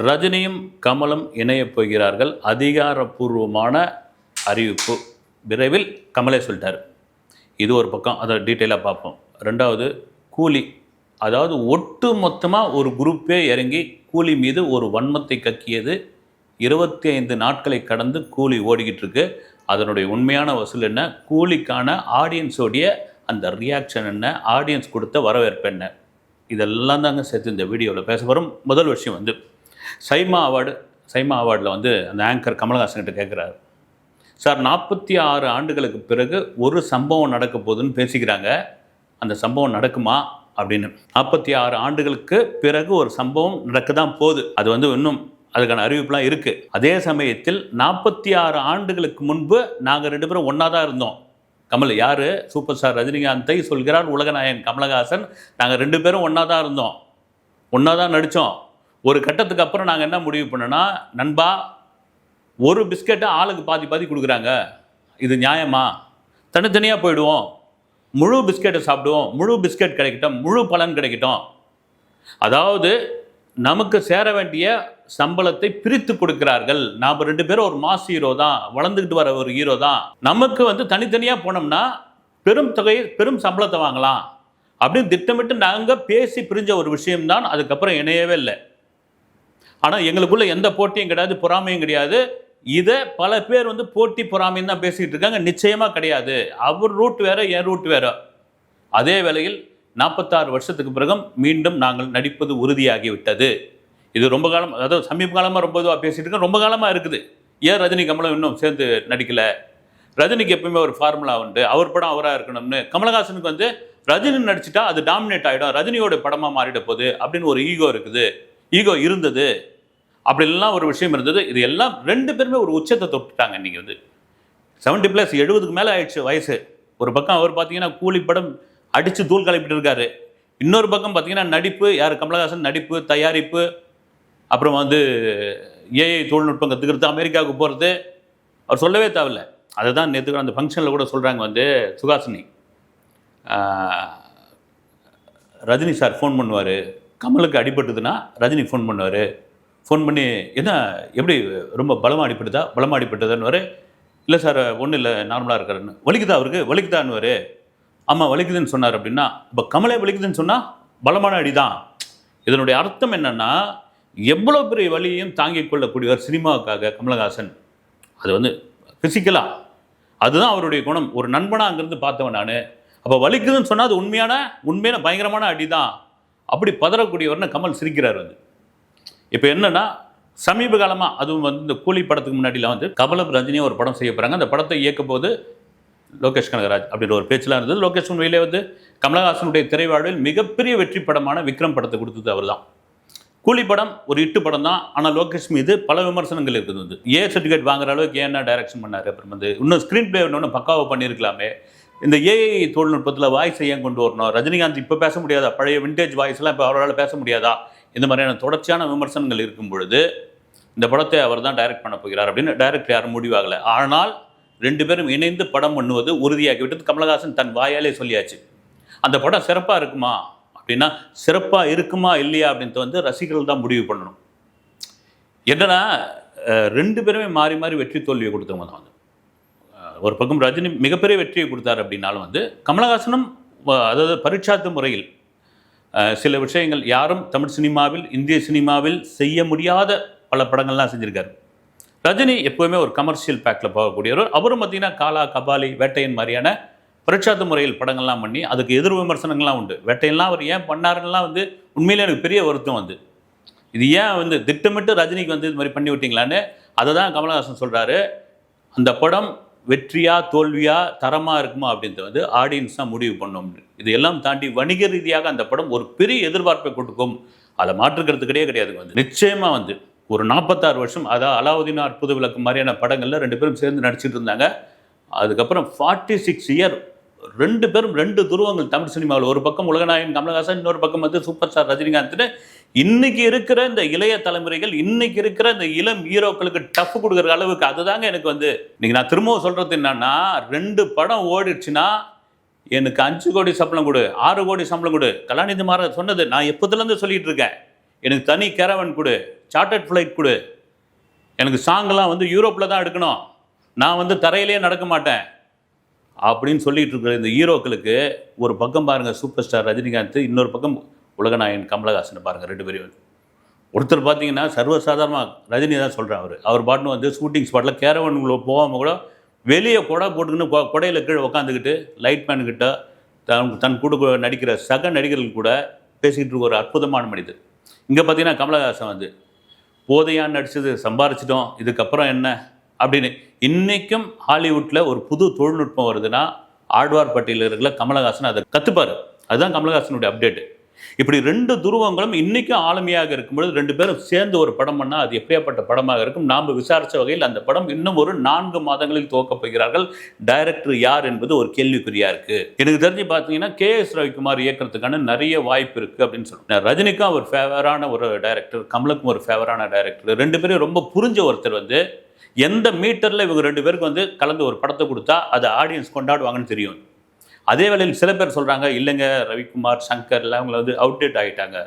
ரஜினியும் கமலும் இணையப் போகிறார்கள். அதிகாரப்பூர்வமான அறிவிப்பு. விரைவில் கமலே சொல்லிட்டார். இது ஒரு பக்கம் அதை டீட்டெயிலாக பார்ப்போம். ரெண்டாவது கூலி. அதாவது ஒட்டு மொத்தமாக ஒரு குரூப்பே இறங்கி கூலி மீது ஒரு வன்மத்தை கக்கியது. இருபத்தி ஐந்து நாட்களை கடந்து கூலி ஓடிக்கிட்டு இருக்கு. அதனுடைய உண்மையான வசூல் என்ன? கூலிக்கான ஆடியன்ஸோடைய அந்த ரியாக்ஷன் என்ன? ஆடியன்ஸ் கொடுத்த வரவேற்பு என்ன? இதெல்லாம் தாங்க சேர்த்து இந்த வீடியோவில் பேச வரும். முதல் விஷயம் வந்து சைமா அவார்டு சைமா அவார்டில் வந்து அந்த ஆங்கர் கமலஹாசன்கிட்ட கேட்குறாரு சார் நாற்பத்தி ஆறு ஆண்டுகளுக்கு பிறகு ஒரு சம்பவம் நடக்க போகுதுன்னு பேசிக்கிறாங்க. அந்த சம்பவம் நடக்குமா? அப்படின்னு. நாற்பத்தி ஆறு ஆண்டுகளுக்கு பிறகு ஒரு சம்பவம் நடக்க தான் போகுது. அது வந்து இன்னும் அதுக்கான அறிவிப்புலாம் இருக்குது அதே சமயத்தில் நாற்பத்தி ஆறு ஆண்டுகளுக்கு முன்பு நாங்கள் ரெண்டு பேரும் ஒன்றா தான் இருந்தோம். கமல் யார்? சூப்பர் ஸ்டார் ரஜினிகாந்தை சொல்கிறார் உலகநாயகன் கமலஹாசன். நாங்கள் ரெண்டு பேரும் ஒன்றா தான் இருந்தோம். ஒன்றா தான் நடித்தோம் ஒரு கட்டத்துக்கு அப்புறம் நாங்கள் என்ன முடிவு பண்ணோன்னா நண்பா ஒரு பிஸ்கெட்டை ஆளுக்கு பாதி பாதி கொடுக்குறாங்க. இது நியாயமா? தனித்தனியாக போயிடுவோம். முழு பிஸ்கெட்டை சாப்பிடுவோம். முழு பிஸ்கெட் கிடைக்கட்டும். முழு பலன் கிடைக்கட்டும். அதாவது நமக்கு சேர வேண்டிய சம்பளத்தை பிரித்து கொடுக்கிறார்கள். நாம் ரெண்டு பேரும் ஒரு மாஸ் ஹீரோ தான். வளர்ந்துக்கிட்டு வர ஒரு ஹீரோ தான். நமக்கு வந்து தனித்தனியாக போனோம்னா பெரும் தொகை பெரும் சம்பளத்தை வாங்கலாம். அப்படின்னு திட்டமிட்டு நாங்கள் பேசி பிரிஞ்ச ஒரு விஷயம்தான். அதுக்கப்புறம் இணையவே இல்லை. ஆனால் எங்களுக்குள்ள எந்த போட்டியும் கிடையாது பொறாமையும் கிடையாது. இதை பல பேர் வந்து போட்டி பொறாமைன்னு தான் பேசிக்கிட்டு இருக்காங்க. நிச்சயமாக கிடையாது. அவர் ரூட் வேற என் ரூட் வேற. அதே வேளையில் நாற்பத்தாறு வருஷத்துக்கு பிறகும் மீண்டும் நாங்கள் நடிப்பது உறுதியாகிவிட்டது. இது ரொம்ப காலம் அதாவது சமீப காலமாக ரொம்ப இதுவாக பேசிகிட்டு இருக்கோம். ரொம்ப காலமாக இருக்குது. ஏன் ரஜினி கமலம் இன்னும் சேர்ந்து நடிக்கலை? ரஜினிக்கு எப்பவுமே ஒரு ஃபார்முலா உண்டு. அவர் படம் அவராக இருக்கணும்னு. கமலஹாசனுக்கு வந்து ரஜினி நடிச்சிட்டா அது டாமினேட் ஆகிடும் ரஜினியோட படமாக மாறிட போகுது அப்படின்னு ஒரு ஈகோ இருக்குது. ஈகோ இருந்தது. அப்படிலாம் ஒரு விஷயம் இருந்தது. இது எல்லாம் ரெண்டு பேருமே ஒரு உச்சத்தை தொட்டுட்டாங்க இன்றைக்கி வந்து. செவன்ட்டி ப்ளஸ் எழுபதுக்கு மேலே ஆயிடுச்சு வயசு. ஒரு பக்கம் அவர் பார்த்தீங்கன்னா கூலி படம் அடித்து தூள் கலப்பிட்டு இருக்காரு. இன்னொரு பக்கம் பார்த்தீங்கன்னா நடிப்பு யார்? கமலஹாசன் நடிப்பு தயாரிப்பு அப்புறம் வந்து ஏஐ தொழில்நுட்பம் கற்றுக்கிறது அமெரிக்காவுக்கு போகிறது அவர் சொல்லவே தேவையில்ல. அதை தான் நேற்று அந்த ஃபங்க்ஷனில் கூட சொல்கிறாங்க வந்து சுகாசினி ரஜினி சார் ஃபோன் பண்ணுவார். கமலுக்கு அடிபட்டுதுன்னா ரஜினி ஃபோன் பண்ணுவார். ஃபோன் பண்ணி என்ன எப்படி ரொம்ப பலமாக அடிப்பட்டதா பலமாக அடிபட்டதுன்னு இல்லை சார் ஒன்றும் இல்லை நார்மலாக இருக்காருன்னு வலிக்குதா அவருக்கு? வலிக்குதான்னு ஆமாம் வலிக்குதுன்னு சொன்னார் அப்படின்னா. இப்போ கமலே வலிக்குதுன்னு சொன்னால் பலமான அடி தான் இதனுடைய அர்த்தம் என்னன்னா எவ்வளோ பெரிய வழியையும் தாங்கிக் கொள்ளக்கூடியவர் சினிமாவுக்காக கமலஹாசன். அது வந்து ஃபிசிக்கலாக அதுதான் அவருடைய குணம். ஒரு நண்பனாக அங்கேருந்து பார்த்தவன் நான். அப்போ வலிக்குதுன்னு சொன்னால் அது உண்மையான உண்மையான பயங்கரமான அடி தான் அப்படி பதறக்கூடியவர்னு கமல் சிரிக்கிறார் வந்து இப்போ என்னன்னா சமீப காலமாக அதுவும் வந்து இந்த கூலி படத்துக்கு முன்னாடிலாம் வந்து கமலம் ரஜினியாக ஒரு படம் செய்ய போகிறாங்க அந்த படத்தை இயக்கும் போது லோகேஷ் கனகராஜ் அப்படின்ற ஒரு பேச்செலாம் இருந்தது. லோகேஷ் உண்மையிலே வந்து கமலஹாசனுடைய திரைவாழ்வில் மிகப்பெரிய வெற்றி படமான விக்ரம் படத்தை கொடுத்தது அவர் தான் கூலி படம் ஒரு இட்டு படம் தான். ஆனால் லோகேஷ் மீது பல விமர்சனங்கள் இருக்குது. வந்து ஏ சர்டிஃபிகேட் வாங்குற அளவுக்கு ஏன்னா டைரக்ஷன் பண்ணார். அப்புறம் வந்து இன்னும் ஸ்க்ரீன் பிளே ஒன்று பக்காவாக பண்ணியிருக்கலாமே. இந்த ஏஐ தொழில்நுட்பத்தில் வாய்ஸ் ஏன் கொண்டு வரணும்? ரஜினிகாந்த் இப்போ பேச முடியாதா? பழைய விண்டேஜ் வாய்ஸ்லாம் இப்போ அவரால் பேச முடியாதா? இந்த மாதிரியான தொடர்ச்சியான விமர்சனங்கள் இருக்கும் பொழுது இந்த படத்தை அவர் தான் டைரக்ட் பண்ண போகிறார் அப்படின்னு டைரக்ட் யாரும் முடிவாகலை. ஆனால் ரெண்டு பேரும் இணைந்து படம் பண்ணுவது உறுதியாகிவிட்டது கமலஹாசன் தன் வாயாலே சொல்லியாச்சு. அந்த படம் சிறப்பாக இருக்குமா? அப்படின்னா சிறப்பாக இருக்குமா இல்லையா அப்படின்ட்டு வந்து ரசிகர்கள் தான் முடிவு பண்ணணும். என்னன்னா ரெண்டு பேருமே மாறி மாறி வெற்றி தோல்வியை கொடுத்தவங்க தான் வந்து. ஒரு பக்கம் ரஜினி மிகப்பெரிய வெற்றியை கொடுத்தார் அப்படின்னாலும் வந்து கமலஹாசனும் அதாவது பரீட்சாத்து முறையில் சில விஷயங்கள் யாரும் தமிழ் சினிமாவில் இந்திய சினிமாவில் செய்ய முடியாத பல படங்கள்லாம் செஞ்சுருக்காரு. ரஜினி எப்போவுமே ஒரு கமர்ஷியல் பேக்கில் போகக்கூடியவர். அவரும் பார்த்தீங்கன்னா காலா கபாலி வேட்டையன் மாதிரியான பரீட்சாத்து முறையில் படங்கள்லாம் பண்ணி அதுக்கு எதிர் விமர்சனங்கள்லாம் உண்டு. வேட்டையெல்லாம் அவர் ஏன் பண்ணாருன்னெலாம் வந்து உண்மையிலே எனக்கு பெரிய வருத்தம் வந்து இது ஏன் வந்து திட்டமிட்டு ரஜினிக்கு வந்து இது மாதிரி பண்ணி விட்டீங்களான்னு அதை தான் கமலஹாசன் சொல்கிறாரு அந்த படம் வெற்றியா தோல்வியா தரமாக இருக்குமா அப்படின்றது வந்து ஆடியன்ஸ் தான் முடிவு பண்ணும். இது எல்லாம் தாண்டி வணிக ரீதியாக அந்த படம் ஒரு பெரிய எதிர்பார்ப்பை கொடுக்கும். அதை மாற்றுக்கிறது கிடையாது கிடையாது வந்து. நிச்சயமாக வந்து ஒரு நாற்பத்தாறு வருஷம் அதாவது அலாவுதீன் அற்புத விளக்கு மாதிரியான படங்களில் ரெண்டு பேரும் சேர்ந்து நடிச்சிட்டு இருந்தாங்க. அதுக்கப்புறம் ஃபார்ட்டி சிக்ஸ் இயர் ரெண்டு பேரும் ரெண்டு துருவங்கள். தமிழ் சினிமாவில் ஒரு பக்கம் உலகநாயகன் கமலஹாசன் இன்னொரு பக்கம் வந்து சூப்பர் ஸ்டார் ரஜினிகாந்த்னு இன்னைக்கு இருக்கிற இந்த இளைய தலைமுறைகள் இன்னைக்கு இருக்கிற இந்த இளம் ஹீரோக்களுக்கு டஃப் கொடுக்குற அளவுக்கு அதுதாங்க எனக்கு வந்து இன்னைக்கு நான் திரும்பவும் சொல்றது என்னன்னா ரெண்டு படம் ஓடிடுச்சுன்னா எனக்கு அஞ்சு கோடி சம்பளம் கொடு ஆறு கோடி சம்பளம் கொடு. கலாநிதி மாற சொன்னது நான் எப்போதுலேருந்து சொல்லிட்டு இருக்கேன். எனக்கு தனி கேரவன் கொடு சார்ட்டர்ட் ஃப்ளைட் கொடு. எனக்கு சாங்கெல்லாம் வந்து யூரோப்பில் தான் எடுக்கணும். நான் வந்து தரையிலே நடக்க மாட்டேன். அப்படின்னு சொல்லிட்டு இருக்கிற இந்த ஹீரோக்களுக்கு ஒரு பக்கம் பாருங்க சூப்பர் ஸ்டார் ரஜினிகாந்த் இன்னொரு பக்கம் உலகநாயகன் கமலஹாசன் பாருங்க ரெண்டு பேரும். ஒருத்தர் பார்த்தீங்கன்னா சர்வசாதாரணமாக ரஜினி தான் சொல்கிறார் அவர். அவர் பாட்டுன்னு வந்து ஷூட்டிங் ஸ்பாட்டில் கேரவனுக்குள்ள போகாமல் கூட வெளியே கொடை போட்டுக்கின்னு கொடையில் கீழே உட்காந்துக்கிட்டு லைட்மேன் கிட்ட தன் தன் கூட நடிக்கிற சக நடிகர்கள் கூட பேசிக்கிட்டு இருக்க ஒரு அற்புதமான மனிதர். இங்கே பார்த்தீங்கன்னா கமலஹாசன் வந்து போதையான் நடிச்சது சம்பாரிச்சிட்டோம் இதுக்கப்புறம் என்ன? அப்படின்னு இன்னைக்கும் ஹாலிவுட்டில் ஒரு புது தொழில்நுட்பம் வருதுன்னா ஆழ்வார்பட்டியில் இருக்கிற கமலஹாசன் அதை கற்றுப்பார் அதுதான் கமலஹாசனுடைய அப்டேட் இப்படி ரெண்டு துருவங்களும் இன்னைக்கும் ஆளுமையாக இருக்கும்பொழுது ரெண்டு பேரும் சேர்ந்து ஒரு படம் பண்ணால் அது எப்படியாப்பட்ட படமாக இருக்கும்? நாம் விசாரித்த வகையில் அந்த படம் இன்னும் ஒரு நான்கு மாதங்களில் துவக்கப் போகிறார்கள். டைரக்டர் யார் என்பது ஒரு கேள்விக்குறியா இருக்கு. எனக்கு தெரிஞ்சு பார்த்தீங்கன்னா கே எஸ் ரவிக்குமார் இயக்கிறதுக்கான நிறைய வாய்ப்பு இருக்கு அப்படின்னு சொல்லுவேன் ரஜினிக்கும் ஒரு ஃபேவரான ஒரு டைரக்டர் கமலுக்கும் ஒரு ஃபேவரான டைரக்டர் ரெண்டு பேரும் ரொம்ப புரிஞ்ச ஒருத்தர் வந்து எந்த மீட்டரில் இவங்க ரெண்டு பேருக்கு வந்து கலந்து ஒரு படத்தை கொடுத்தா அதை ஆடியன்ஸ் கொண்டாடுவாங்கன்னு தெரியும். அதே வேளையில் சில பேர் சொல்கிறாங்க இல்லைங்க ரவிக்குமார் சங்கர் எல்லாம் அவங்கள வந்து அவுடேட் ஆகிட்டாங்க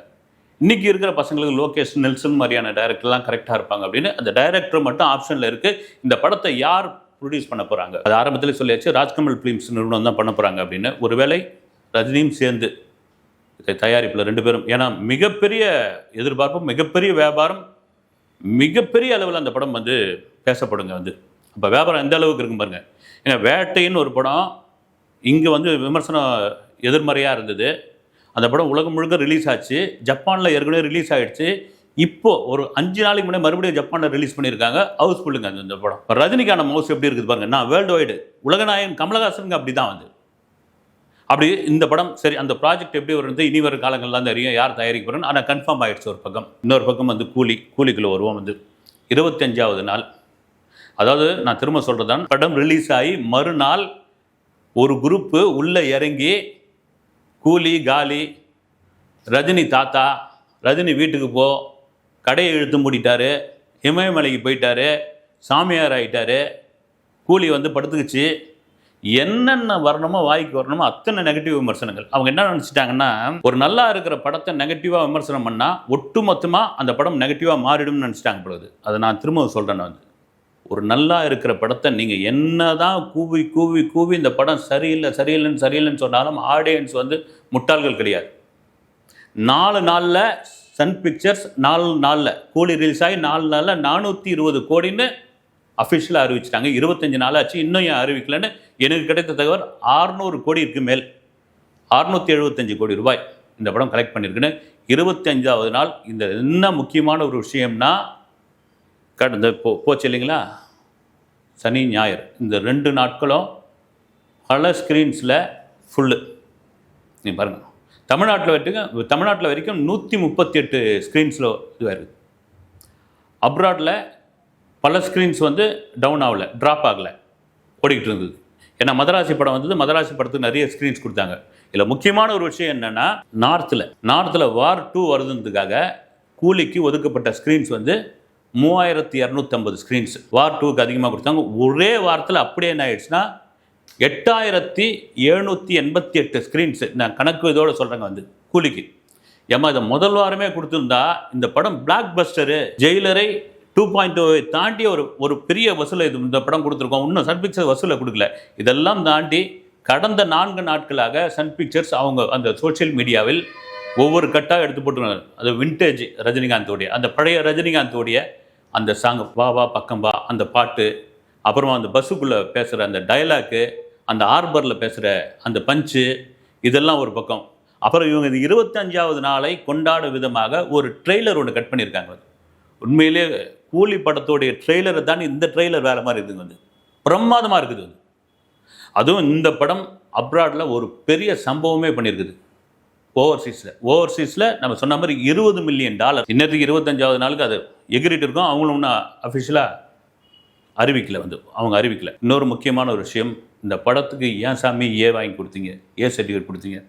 இன்றைக்கி இருக்கிற பசங்களுக்கு லோகேஷ் நெல்சன் மாதிரியான டைரக்டர்லாம் கரெக்டாக இருப்பாங்க. அப்படின்னு அந்த டைரக்டர் மட்டும் ஆப்ஷனில் இருக்குது இந்த படத்தை யார் ப்ரொடியூஸ் பண்ண போகிறாங்க அது ஆரம்பத்தில் சொல்லியாச்சு ராஜ்கமல் ஃபிலிம்ஸ் நிறுவனம் தான் பண்ண போகிறாங்க அப்படின்னு. ஒருவேளை ரஜினியும் சேர்ந்து தயாரிப்பில் ரெண்டு பேரும் ஏன்னா மிகப்பெரிய எதிர்பார்ப்பும் மிகப்பெரிய வியாபாரம் மிகப்பெரிய அளவில் அந்த படம் வந்து பேசப்படுங்க வந்து. அப்போ வியாபாரம் எந்த அளவுக்கு இருக்கும் பாருங்கள் ஏன்னா வேட்டைன்னு ஒரு படம் இங்கே வந்து விமர்சனம் எதிர்மறையாக இருந்தது. அந்த படம் உலகம் முழுக்க ரிலீஸ் ஆச்சு. ஜப்பானில் ஏற்கனவே ரிலீஸ் ஆகிடுச்சு இப்போது ஒரு அஞ்சு நாளைக்கு முன்னாடி மறுபடியும் ஜப்பானில் ரிலீஸ் பண்ணியிருக்காங்க. ஹவுஸ்ஃபுல்லுங்க அந்த படம். இப்ப ரஜினிகான மவுஸ் எப்படி இருக்குது பாருங்க. நான் வேர்ல்டு வைடு உலகநாயகன் கமலஹாசனுங்க அப்படி தான் வந்து. அப்படி இந்த படம் சரி அந்த ப்ராஜெக்ட் எப்படி வருது? இனி வரும் காலங்கள்லாம் தெரியும் யார் தயாரிக்க போகிறேன்னு ஆனால் கன்ஃபார்ம் ஆயிடுச்சு ஒரு பக்கம். இன்னொரு பக்கம் வந்து கூலி கூலிக்குள்ள வருவோம் வந்து. இருபத்தஞ்சாவது நாள். அதாவது நான் திரும்ப சொல்கிறதான் படம் ரிலீஸ் ஆகி மறுநாள் ஒரு குரூப்பு உள்ளே இறங்கி கூலி காலி ரஜினி தாத்தா ரஜினி வீட்டுக்கு போ கடையை இழுத்து மூடிட்டாரு இமயமலைக்கு போயிட்டாரு சாமியார் ஆகிட்டாரு கூலி வந்து படுத்துக்குச்சு. என்னென்ன வரணுமோ வாய்க்கு வரணுமோ அத்தனை நெகட்டிவ் விமர்சனங்கள். அவங்க என்ன நினச்சிட்டாங்கன்னா ஒரு நல்லா இருக்கிற படத்தை நெகட்டிவாக விமர்சனம் பண்ணால் ஒட்டுமொத்தமாக அந்த படம் நெகட்டிவாக மாறிடும்னு நினச்சிட்டாங்க பொழுது அதை நான் திரும்ப சொல்கிறேன் வந்து. ஒரு நல்லா இருக்கிற படத்தை நீங்கள் என்ன தான் கூவி கூவி கூவி இந்த படம் சரியில்லை சரியில்லைன்னு சரியில்லைன்னு சொன்னாலும் ஆடியன்ஸ் வந்து முட்டாள்கள் கிடையாது. நாலு நாளில் சன் பிக்சர்ஸ் நாலு நாளில் கூலி ரிலீஸ் ஆகி நாலு நாளில் நானூற்றி இருபது கோடின்னு அஃபிஷியலாக அறிவிச்சிட்டாங்க. இருபத்தஞ்சு நாள் ஆச்சு இன்னும் ஏன் அறிவிக்கலன்னு எனக்கு கிடைத்த தகவல் 600 கோடி மேல். அறுநூத்தி எழுபத்தஞ்சு கோடி ரூபாய் இந்த படம் கலெக்ட் பண்ணியிருக்குன்னு இருபத்தஞ்சாவது நாள் இந்த என்ன முக்கியமான ஒரு விஷயம்னா கடந்த போ போச்சு இல்லைங்களா? சனி ஞாயிறு. இந்த ரெண்டு நாட்களும் பல ஸ்க்ரீன்ஸில் ஃபுல்லு நீ பாருங்கள் தமிழ்நாட்டில் வரைக்கும் தமிழ்நாட்டில் வரைக்கும் நூற்றி முப்பத்தி எட்டு ஸ்க்ரீன்ஸில் இதுவாக இருக்குது அப்ராடில் பல ஸ்க்ரீன்ஸ் வந்து டவுன் ஆகலை ட்ராப் ஆகலை ஓடிக்கிட்டு இருந்தது. ஏன்னா மதராசி படம் வந்தது மதராசி படத்துக்கு நிறைய ஸ்க்ரீன்ஸ் கொடுத்தாங்க. இதில் முக்கியமான ஒரு விஷயம் என்னென்னா நார்த்தில் நார்த்தில் வார் டூ வருதுன்றதுக்காக கூலிக்கு ஒதுக்கப்பட்ட ஸ்க்ரீன்ஸ் வந்து மூவாயிரத்தி இரநூத்தம்பது ஸ்க்ரீன்ஸ் வார் டூக்கு அதிகமாக கொடுத்தாங்க. ஒரே வாரத்தில் அப்படியே என்ன ஆயிடுச்சுன்னா எட்டாயிரத்தி எழுநூற்றி எண்பத்தி எட்டு ஸ்க்ரீன்ஸ் நான் கணக்கு இதோடு சொல்கிறேங்க வந்து கூலிக்கு. ஏமா இதை முதல் வாரமே கொடுத்துருந்தா இந்த படம் பிளாக் பஸ்டரு ஜெயிலரை டூ பாயிண்ட் oh தாண்டி ஒரு ஒரு பெரிய வசூலை இது இந்த படம் கொடுத்துருக்கோம். இன்னும் சன் பிக்சர்ஸ் வசூலை கொடுக்கல. இதெல்லாம் தாண்டி கடந்த நான்கு நாட்களாக சன் பிக்சர்ஸ் அவங்க அந்த சோஷியல் மீடியாவில் ஒவ்வொரு கட்டாக எடுத்து போட்டுருக்காங்க அது விண்டேஜ் ரஜினிகாந்தோடைய அந்த பழைய ரஜினிகாந்தோடைய அந்த சாங் வா வா பக்கம் வா அந்த பாட்டு அப்புறமா அந்த பஸ்ஸுக்குள்ளே பேசுகிற அந்த டயலாக்கு அந்த ஆர்பரில் பேசுகிற அந்த பஞ்சு இதெல்லாம் ஒரு பக்கம். அப்புறம் இவங்க இது இருபத்தஞ்சாவது நாளை கொண்டாடும் விதமாக ஒரு ட்ரெய்லர் ஒன்று கட் பண்ணியிருக்காங்க. உண்மையிலே கூலி படத்தோடைய ட்ரெய்லரை தாண்டி இந்த ட்ரெய்லர் வேறு மாதிரி இருக்குது வந்து. பிரமாதமாக இருக்குது அது அதுவும் இந்த படம் அப்ராடில் ஒரு பெரிய சம்பவமே பண்ணியிருக்குது. ஓவர்சீஸில் ஓவர்சீஸில் நம்ம சொன்ன மாதிரி இருபது மில்லியன் டாலர் இன்னத்துக்கு இருபத்தஞ்சாவது நாளுக்கு அது எகிரிட்டு இருக்கும். அவங்களும் இன்னும் அஃபிஷியலாக அறிவிக்கல வந்து. அவங்க அறிவிக்கல. இன்னொரு முக்கியமான ஒரு விஷயம் இந்த படத்துக்கு ஏன் சாமி ஏ வாங்கி கொடுத்தீங்க? ஏ சர்டிஃபிகேட் கொடுத்தீங்க.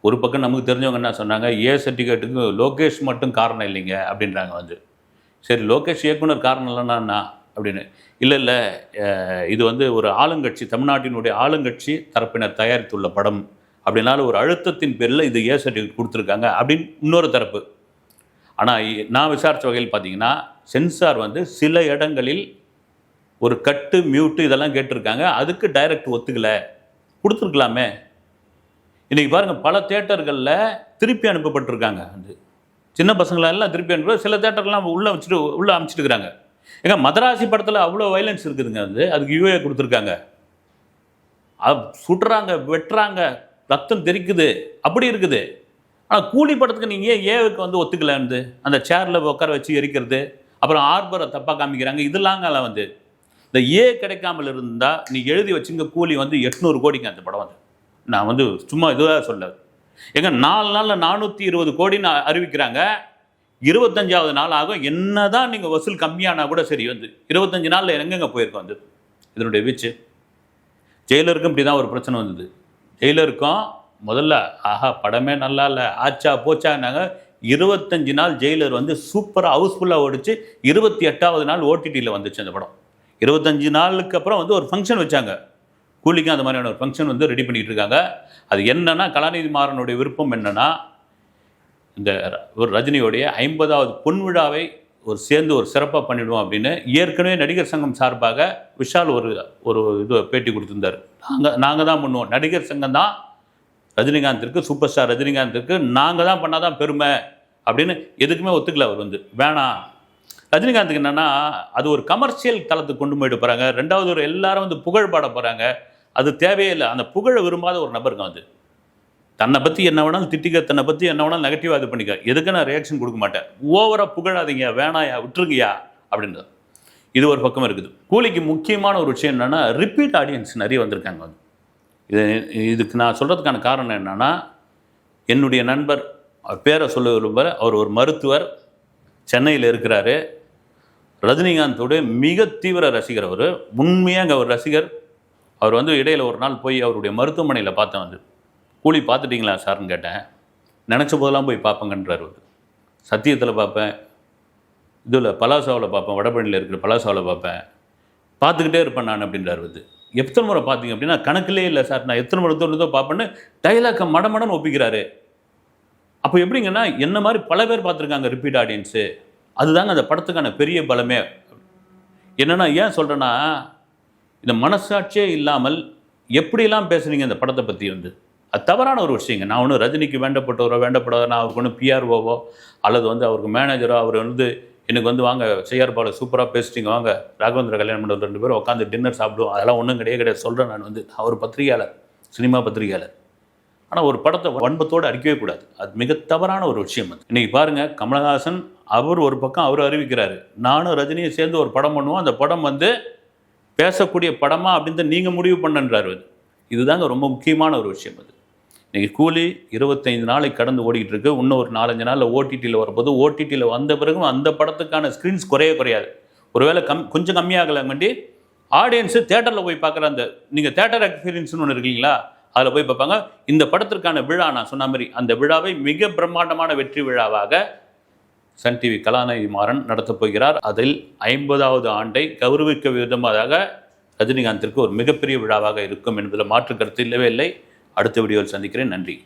ஒரு பக்கம் நமக்கு தெரிஞ்சவங்க என்ன சொன்னாங்க? ஏ சர்டிஃபிகேட்டுக்கு லோகேஷ் மட்டும் காரணம் இல்லைங்க அப்படின்றாங்க வந்து. சரி லோகேஷ் இயக்குனர் காரணம் இல்லைன்னா அப்படின்னு. இல்லை இல்லை இது வந்து ஒரு ஆளுங்கட்சி தமிழ்நாட்டினுடைய ஆளுங்கட்சி தரப்பினர் தயாரித்துள்ள படம். அப்படின்னால ஒரு அழுத்தத்தின் பேரில் இது ஏ சர்டிஃபிகேட் கொடுத்துருக்காங்க அப்படின்னு இன்னொரு தரப்பு. ஆனால் நான் விசாரித்த வகையில் பார்த்தீங்கன்னா சென்சார் வந்து சில இடங்களில் ஒரு கட்டு மியூட்டு இதெல்லாம் கேட்டிருக்காங்க. அதுக்கு டைரக்ட் ஒத்துக்கலை. கொடுத்துருக்கலாமே. இன்றைக்கி பாருங்கள் பல தேட்டர்களில் திருப்பி அனுப்பப்பட்டிருக்காங்க வந்து சின்ன பசங்களெல்லாம் திருப்பி அனுப்பி சில தேட்டர்லாம் உள்ளே வச்சுட்டு உள்ளே அனுப்பிச்சிட்டுருக்காங்க. ஏங்க மதராசி படத்தில் அவ்வளோ வைலன்ஸ் இருக்குதுங்க வந்து அதுக்கு யூஏ கொடுத்துருக்காங்க. அது சுடுறாங்க வெட்டுறாங்க ரத்தம் தெரிக்குது அப்படி இருக்குது. ஆனால் கூலி படத்துக்கு நீங்கள் ஏன் ஏவுக்கு வந்து ஒத்துக்கலன்னு அந்த சேரில் உட்கார வச்சு எரிக்கிறது அப்புறம் ஆர்பரை தப்பாக காமிக்கிறாங்க இதெல்லாங்கலாம் வந்து. இந்த ஏ கிடைக்காமல் இருந்தால் நீ எழுதி வச்சுங்க கூலி வந்து எட்நூறு கோடிங்க அந்த படம் வந்து. நான் வந்து சும்மா இதுவாக சொல்ல. எங்க நாலு நாளில் நானூற்றி இருபது கோடின்னு அறிவிக்கிறாங்க. இருபத்தஞ்சாவது நாள் ஆகும். என்னதான் நீங்கள் வசூல் கம்மியானா கூட சரி வந்து இருபத்தஞ்சு நாளில் எங்கெங்க போயிருக்கோம் வந்து இதனுடைய வீச்சு. ஜெயிலருக்கும் இப்படி தான் ஒரு பிரச்சனை வந்தது. ஜெயிலருக்கும் முதல்ல ஆஹா படமே நல்லா இல்லை ஆச்சா போச்சான்னாங்க. இருபத்தஞ்சு நாள் ஜெயிலர் வந்து சூப்பராக ஹவுஸ்ஃபுல்லாக ஓடிச்சு இருபத்தி எட்டாவது நாள் ஓடிடியில் வந்துச்சு அந்த படம். இருபத்தஞ்சு நாளுக்கு அப்புறம் வந்து ஒரு ஃபங்க்ஷன் வச்சாங்க. கூலிக்கும் அந்த மாதிரியான ஒரு ஃபங்க்ஷன் வந்து ரெடி பண்ணிட்டு இருக்காங்க அது என்னன்னா கலாநிதி மாறனுடைய விருப்பம் என்னன்னா இந்த ர- ஒரு ரஜினியோடைய ஐம்பதாவது பொன் விழாவை ஒரு சேர்ந்து ஒரு சிறப்பாக பண்ணிவிடுவோம் அப்படின்னு ஏற்கனவே நடிகர் சங்கம் சார்பாக விஷால் ஒரு ஒரு இது பேட்டி கொடுத்துருந்தார். நாங்கள் நாங்கள் தான் பண்ணுவோம். நடிகர் சங்கம் தான் ரஜினிகாந்திற்கு சூப்பர் ஸ்டார் ரஜினிகாந்திற்கு நாங்கள் தான் பண்ணால் தான் பெருமை அப்படின்னு எதுக்குமே ஒத்துக்கல அவர் வந்து. வேணாம் ரஜினிகாந்துக்கு என்னென்னா அது ஒரு கமர்ஷியல் தளத்துக்கு கொண்டு போயிட்டு போகிறாங்க ரெண்டாவது ஒரு எல்லாரும் வந்து புகழ் பாட போகிறாங்க அது தேவையே இல்லை. அந்த புகழை விரும்பாத ஒரு நபருங்க வந்து. தன்னை பற்றி என்ன வேணாலும் திட்டிக்க தன்னை பற்றி என்ன வேணாலும் நெகட்டிவாக இது பண்ணிக்க. எதுக்கு நான் ரியாக்ஷன் கொடுக்க மாட்டேன்? ஓவராக புகழாதீங்க வேணாயா விட்டுருங்கயா அப்படின்றது. இது ஒரு பக்கம் இருக்குது. கூலிக்கு முக்கியமான ஒரு விஷயம் என்னென்னா ரிப்பீட் ஆடியன்ஸ் நிறைய வந்திருக்காங்க வந்து. இது இதுக்கு நான் சொல்கிறதுக்கான காரணம் என்னென்னா என்னுடைய நண்பர் அவர் பேரை சொல்ல விரும்புகிற அவர் ஒரு மருத்துவர் சென்னையில் இருக்கிறாரு. ரஜினிகாந்தோடைய மிக தீவிர ரசிகர் அவர். உண்மையாக அவர் ரசிகர். அவர் வந்து இடையில் ஒரு நாள் போய் அவருடைய மருத்துவமனையில் பார்த்தேன் வந்து. கூலி பார்த்துட்டிங்களா சார்னு கேட்டேன். நினச்ச போதெல்லாம் போய் பார்ப்பேங்கன்றார் அவர். சத்தியத்தில் பார்ப்பேன். இதில் பலாசாவில் பார்ப்பேன். வடபழனியில் இருக்கிற பலாசாவில் பார்ப்பேன். பார்த்துக்கிட்டே இருப்பேன் நான் அப்படின்றார் வந்து. எத்தனை முறை பார்த்தீங்க அப்படின்னா கணக்கிலே இல்லை சார். நான் எத்தனை முறை தோணுதோ பார்ப்பேன்னு டைலாக்கை மடமடன்னு ஒப்பிக்கிறாரு. அப்போ எப்படிங்கன்னா என்ன மாதிரி பல பேர் பார்த்துருக்காங்க ரிப்பீட் ஆடியன்ஸு அதுதாங்க அந்த படத்துக்கான பெரிய பலமே. என்னன்னா ஏன் சொல்கிறேன்னா இந்த மனசாட்சியே இல்லாமல் எப்படிலாம் பேசுனீங்க இந்த படத்தை பற்றி வந்து? அது தவறான ஒரு விஷயங்க. நான் ஒன்றும் ரஜினிக்கு வேண்டப்பட்டவரோ வேண்டப்படாத நான் அவருக்கு ஒன்றும் பிஆர்ஓவோ அல்லது வந்து அவருக்கு மேனேஜரோ அவர் வந்து எனக்கு வந்து வாங்க செய்யார் பால சூப்பராக பேசிட்டீங்க வாங்க. ராகவேந்திர கல்யாணம் பண்ணுற ரெண்டு பேரும் உட்காந்து டின்னர் சாப்பிடுவோம். அதெல்லாம் ஒன்றும் கிடையாது கிடையாது. சொல்கிறேன் நான் வந்து. அவர் பத்திரிகையாளர் சினிமா பத்திரிகையாளர். ஆனால் ஒரு படத்தை வன்பத்தோடு அடிக்கவே கூடாது. அது மிக தவறான ஒரு விஷயம் அது. இன்றைக்கி பாருங்கள் கமலஹாசன் அவர் ஒரு பக்கம் அவர் அறிவிக்கிறாரு. நானும் ரஜினியும் சேர்ந்து ஒரு படம் பண்ணுவோம். அந்த படம் வந்து பேசக்கூடிய படமா அப்படின்னு நீங்கள் முடிவு பண்ணன்றார் அது இதுதாங்க ரொம்ப முக்கியமான ஒரு விஷயம் அது. இன்றைக்கி கூலி இருபத்தைந்து நாளைக்கு கடந்து ஓடிக்கிட்டு இருக்கு இன்னும் ஒரு நாலஞ்சு நாளில் ஓடிடியில் வரும்போது ஓடிடியில் வந்த பிறகும் அந்த படத்துக்கான ஸ்க்ரீன்ஸ் குறைய குறையாது. ஒருவேளை கம் கொஞ்சம் கம்மியாகலாங்கண்டி ஆடியன்ஸு தேட்டரில் போய் பார்க்குற அந்த நீங்கள் தேட்டர் எக்ஸ்பீரியன்ஸ்னு ஒன்று இருக்கீங்களா அதில் போய் பார்ப்பாங்க. இந்த படத்திற்கான விழா நான் சொன்ன மாதிரி அந்த விழாவை மிக பிரம்மாண்டமான வெற்றி விழாவாக சன் டிவி கலாநிதி மாறன் நடத்தப் போகிறார். அதில் ஐம்பதாவது ஆண்டை கௌரவிக்க விதமாக ரஜினிகாந்திற்கு ஒரு மிகப்பெரிய விழாவாக இருக்கும் என்பதில் மாற்று கருத்து இல்லவே இல்லை. அடுத்த வீடியோவில் சந்திக்கிறேன். நன்றி.